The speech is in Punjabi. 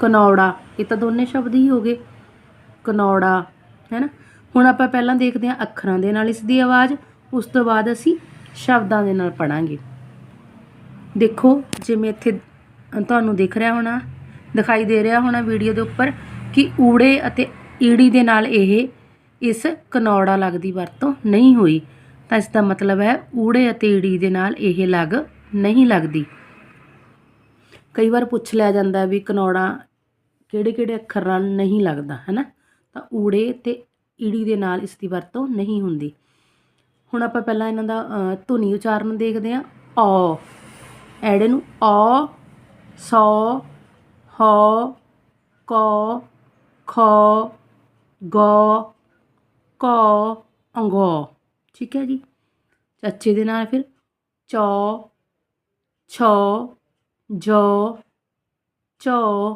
ਕਨੌੜਾ, ਇਹ ਤਾਂ ਦੋਨੇ ਸ਼ਬਦ ਹੀ ਹੋ ਗਏ। ਕਨੌੜਾ ਹੈ ਨਾ ਹੁਣ ਆਪਾਂ ਪਹਿਲਾਂ ਦੇਖਦੇ ਹਾਂ ਅੱਖਰਾਂ ਦੇ ਨਾਲ ਇਸ ਦੀ ਆਵਾਜ਼, ਉਸ ਤੋਂ ਬਾਅਦ ਅਸੀਂ ਸ਼ਬਦਾਂ ਦੇ ਨਾਲ ਪੜਾਂਗੇ ਦੇਖੋ ਜਿਵੇਂ ਇੱਥੇ ਤੁਹਾਨੂੰ ਦਿਖ ਰਿਹਾ ਹੋਣਾ, ਦਿਖਾਈ ਦੇ ਰਿਹਾ ਹੋਣਾ ਵੀਡੀਓ ਦੇ ਉੱਪਰ ਕਿ ਊੜੇ ਅਤੇ ਈੜੀ ਦੇ ਨਾਲ ਇਹ ਇਸ ਕਨੌੜਾ ਲੱਗ ਦੀ ਵਰਤੋਂ ਨਹੀਂ ਹੋਈ, ਤਾਂ ਇਸ ਦਾ ਮਤਲਬ ਹੈ ਊੜੇ ਅਤੇ ਈੜੀ ਦੇ ਨਾਲ ਇਹ ਲੱਗ ਨਹੀਂ ਲੱਗਦੀ। ਕਈ ਵਾਰ ਪੁੱਛ ਲਿਆ ਜਾਂਦਾ ਵੀ ਕਨੌੜਾ ਕਿਹੜੇ ਕਿਹੜੇ ਅੱਖਰ ਨਾਲ ਨਹੀਂ ਲੱਗਦਾ ਹੈ ਨਾ ਤਾਂ ਊੜੇ ਤੇ ਈੜੀ ਦੇ ਨਾਲ ਇਸ ਦੀ ਵਰਤੋਂ ਨਹੀਂ ਹੁੰਦੀ। ਹੁਣ ਆਪਾਂ ਪਹਿਲਾਂ ਇਹਨਾਂ ਦਾ ਧੁਨੀ ਉਚਾਰਨ ਦੇਖਦੇ ਹਾਂ। ਔ। ਐੜੇ ਨੂੰ ਔ, ਸੌ, ਹੌ, ਕੌ, ਖੌ, ਗੌ, ਕੌ, ਅੰਗੌ। ਠੀਕ ਹੈ ਜੀ? ਚੱਚੇ ਦੇ ਨਾਲ ਫਿਰ ਚੌ, ਛੌ, ਜੌ ਝੌ